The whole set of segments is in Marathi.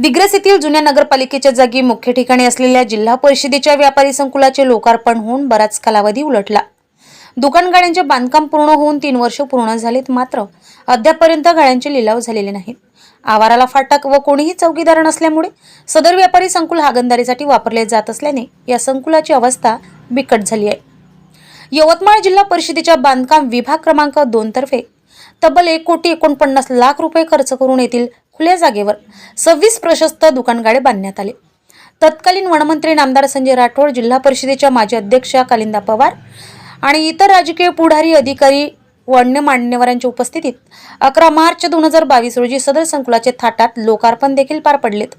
दिग्रस येथील जुन्या नगरपालिकेच्या जागी मुख्य ठिकाणी असलेल्या जिल्हा परिषदेच्या व्यापारी संकुलाचे लोकार्पण होऊन बराच कालावधी उलटला. दुकान गाड्यांचे बांधकाम पूर्ण होऊन तीन वर्ष पूर्ण झालीत मात्र अद्यापर्यंत गाड्यांचे लिलाव झालेले नाहीत. आवाराला फाटक व कोणीही चौकीदार नसल्यामुळे सदर व्यापारी संकुल हागणदारीसाठी वापरले जात असल्याने या संकुलाची अवस्था बिकट झाली आहे. यवतमाळ जिल्हा परिषदेच्या बांधकाम विभाग क्रमांक दोन तर्फे तब्बल एक कोटी एकोणपन्नास लाख रुपये खर्च करून येथील खुल्या जागेवर सव्वीस प्रशस्त दुकानगाडे बांधण्यात आले. तत्कालीन वनमंत्री नामदार संजय राठोड जिल्हा परिषदेच्या माजी अध्यक्षा कालिंदा पवार आणि इतर राजकीय पुढारी अधिकारी व अन्य मान्यवरांच्या उपस्थितीत अकरा मार्च दोन हजार बावीस रोजी सदर संकुलाचे थाटात लोकार्पण देखील पार पडलेत.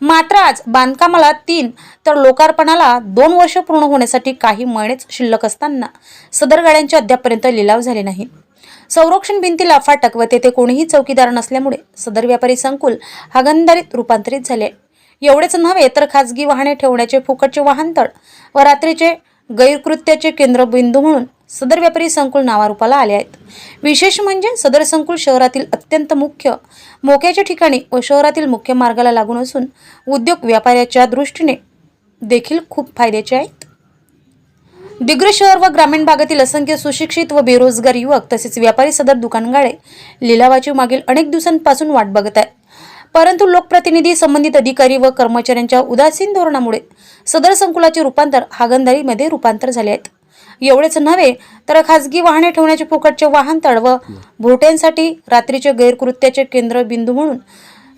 मात्र आज बांधकामाला तीन तर लोकार्पणाला दोन वर्ष पूर्ण होण्यासाठी काही महिनेच शिल्लक असताना सदर गाड्यांचे अद्यापपर्यंत लिलाव झाले नाही. संरक्षण भिंतीला फाटक व तेथे कोणीही चौकीदार नसल्यामुळे सदर व्यापारी संकुल हागंदारीत रूपांतरित झाले. एवढेच नव्हे तर खाजगी वाहने ठेवण्याचे फुकटचे वाहनतळ व रात्रीचे गैरकृत्याचे केंद्रबिंदू म्हणून सदर व्यापारी संकुल नावारूपाला आले आहेत. विशेष म्हणजे सदर संकुल शहरातील अत्यंत मुख्य मोक्याच्या ठिकाणी व शहरातील मुख्य मार्गाला लागून असून उद्योग व्यापाऱ्याच्या दृष्टीने देखील खूप फायद्याचे आहेत. दिग्रस शहर व ग्रामीण भागातील असंख्य सुशिक्षित व बेरोजगार युवक तसेच व्यापारी सदर दुकानगाळे लिलावाची मागील अनेक दिवसांपासून वाट बघत आहे परंतु लोकप्रतिनिधी संबंधित अधिकारी व कर्मचाऱ्यांच्या उदासीन धोरणामुळे सदर संकुलाचे रूपांतर हागंदारीमध्ये रूपांतर झाले आहेत. एवढेच नव्हे तर खासगी वाहने ठेवण्याचे फुकटचे वाहनतळ व भोट्यांसाठी रात्रीचे गैरकृत्याचे केंद्रबिंदू म्हणून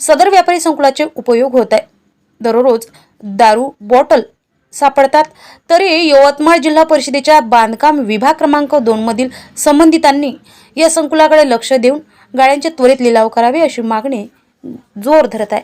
सदर व्यापारी संकुलाचे उपयोग होत आहे. दररोज दारू बॉटल सापडतात. तरी यवतमाळ जिल्हा परिषदेच्या बांधकाम विभाग क्रमांक दोन मधील संबंधितांनी या संकुलाकडे लक्ष देऊन गाड्यांचे त्वरित लिलाव करावे अशी मागणी जोर धरत आहे.